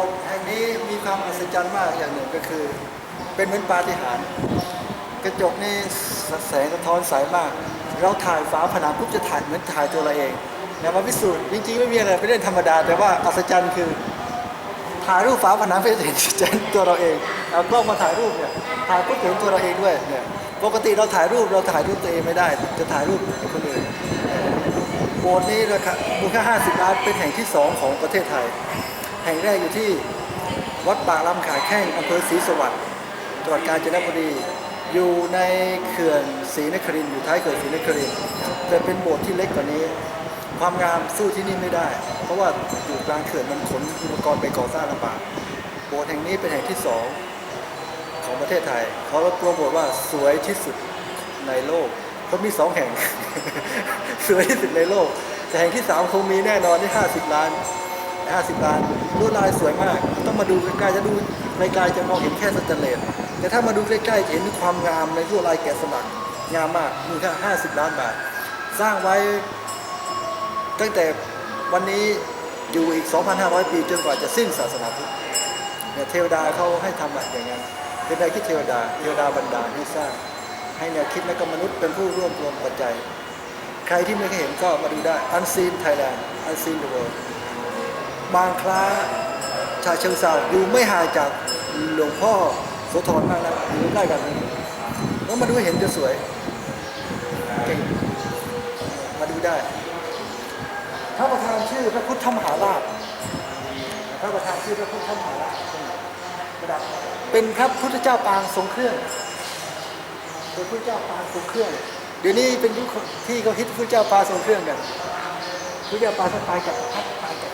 สถ์แห่งนี้มีความอัศจรรย์มากอย่างหนึ่งก็คือ เป็นเหมือนปาฏิหาริย์กระจกนี่แสงสะท้อนใสมาก เราถ่ายฝาผนังปุ๊บจะถ่ายเหมือนถ่ายตัวเราเองนะมาพิสูจน์จริงๆไม่มีอะไรเป็นเรื่องธรรมดา แต่ว่าอัศจรรย์คือถ่ายรูปฝาผนังเพื่อเห็นตัวเราเองเอากล้องมาถ่ายรูปเนี่ยถ่ายปุ๊บเห็นตัวเราเองด้วยเนี่ยปกติเราถ่ายรูปเราถ่ายรูปตัวเองไม่ได้ จะถ่ายรูปคนอื่นโบสถ์นี้ราคามูลค่า50ล้านเป็นแห่งที่สองของประเทศไทย แห่งแรกอยู่ที่วัดป่าลำขาแข้งอำเภอศรีสวัสดิ์จังหวัดกาญจนบุรี อยู่ในเขื่อนศรีนครินอยู่ท้ายเขื่อนศรีนครินแต่เป็นโบสถ์ที่เล็กกว่านี้ ความงามสู้ที่นี่ไม่ได้ เพราะว่าอยู่กลางเขื่อนมันขนอุปกรณ์ไปก่อสร้างลำบากโบสถ์แห่งนี้เป็นแห่งที่สองของประเทศไทยเขาโปรโมทว่าสวยที่สุดในโลกเขามีสองแห่ง สวยที่สุดในโลกแต่แห่งที่สามคงมีแน่นอนที่ 50 ล้าน 50 ล้านลวดลายสวยมาก ต้องมาดูใกล้ๆจะดูไกลๆจะมองเห็นแค่สแตนเลสแต่ถ้ามาดูใกล้ๆจะเห็นความงามในลวดลายแกะสลักงามมากมูลค่า50 ล้านบาท สร้างไว้ตั้งแต่วันนี้อยู่อีก 2,500 ปีจนกว่าจะสิ้นศาสนาพุทธเนี่ยเทวดาเขาให้ทำแบบอย่างนั้นเป็นแนวคิดเทวดาเทวดาบันดาลให้สร้าง ให้แนวคิดและก็มนุษย์เป็นผู้ร่วมรวมปัจจัย ใครที่ไม่เคยเห็นก็มาดูได้ Unseen Thailand Unseen the World บางคล้าชาเชิงเซาอยู่ไม่ห่างจากหลวงพ่อโสธรมากนะอยู่ใกล้กันแล้วมาดูเห็นจะสวยเก่งมาดูได้พระประธานชื่อพระพุทธมหาราชพระประธานชื่อพระพุทธมหาราชเป็นพระพุทธเจ้าปางทรงเครื่องเป็นพระพุทธเจ้าปางทรงเครื่อง เดี๋ยวนี้เป็นยุคที่เขาฮิตพระพุทธเจ้าปางทรงเครื่องกันพระพุทธเจ้าปางทรงตายจากพระพัดตายจากพระพัดปางทรงเครื่องมาเรียนบ้